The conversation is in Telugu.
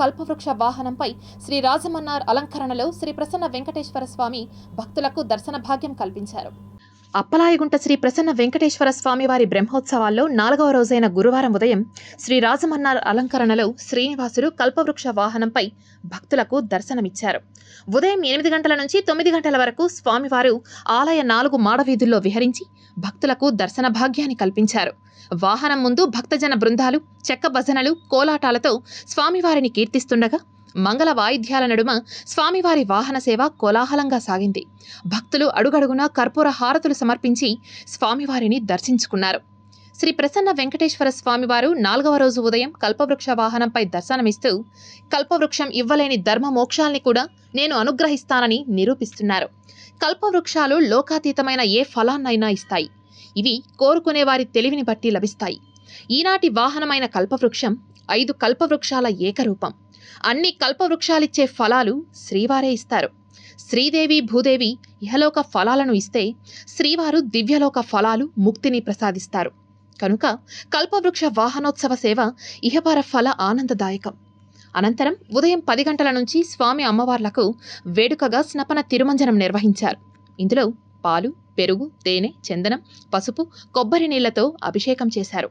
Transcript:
కల్పవృక్ష వాహనంపై శ్రీ రాజమన్నార్ అలంకరణలో శ్రీ ప్రసన్న వెంకటేశ్వర స్వామి భక్తులకు దర్శన భాగ్యం కల్పించారు. అప్పలాయగుంట శ్రీ ప్రసన్న వెంకటేశ్వర స్వామివారి బ్రహ్మోత్సవాల్లో నాలుగవ రోజైన గురువారం ఉదయం శ్రీ రాజమన్నార్ అలంకరణలో శ్రీనివాసులు కల్పవృక్ష వాహనంపై భక్తులకు దర్శనమిచ్చారు. ఉదయం ఎనిమిది గంటల నుంచి తొమ్మిది గంటల వరకు స్వామివారు ఆలయ నాలుగు మాడవీధుల్లో విహరించి భక్తులకు దర్శన భాగ్యాన్ని కల్పించారు. వాహనం ముందు భక్తజన బృందాలు చెక్క భజనలు కోలాటాలతో స్వామివారిని కీర్తిస్తుండగా మంగళ వాయిద్యాల నడుమ స్వామివారి వాహన సేవ కోలాహలంగా సాగింది. భక్తులు అడుగడుగునా కర్పూర హారతులు సమర్పించి స్వామివారిని దర్శించుకున్నారు. శ్రీ ప్రసన్న వెంకటేశ్వర స్వామివారు నాలుగవ రోజు ఉదయం కల్పవృక్ష వాహనంపై దర్శనమిస్తూ కల్పవృక్షం ఇవ్వలేని ధర్మ మోక్షాల్ని కూడా నేను అనుగ్రహిస్తానని నిరూపిస్తున్నారు. కల్పవృక్షాలు లోకాతీతమైన ఏ ఫలాన్నైనా ఇస్తాయి. ఇవి కోరుకునే వారి తెలివిని బట్టి లభిస్తాయి. ఈనాటి వాహనమైన కల్పవృక్షం ఐదు కల్పవృక్షాల ఏకరూపం. అన్ని కల్పవృక్షాలిచ్చే ఫలాలు శ్రీవారే ఇస్తారు. శ్రీదేవి భూదేవి ఇహలోక ఫలాలను ఇస్తే శ్రీవారు దివ్యలోక ఫలాలు ముక్తిని ప్రసాదిస్తారు. కనుక కల్పవృక్ష వాహనోత్సవ సేవ ఇహపర ఫల ఆనందదాయకం. అనంతరం ఉదయం పది గంటల నుంచి స్వామి అమ్మవార్లకు వేడుకగా స్నపన తిరుమంజనం నిర్వహించారు. ఇందులో పాలు పెరుగు తేనె చందనం పసుపు కొబ్బరి నీళ్ళతో అభిషేకం చేశారు.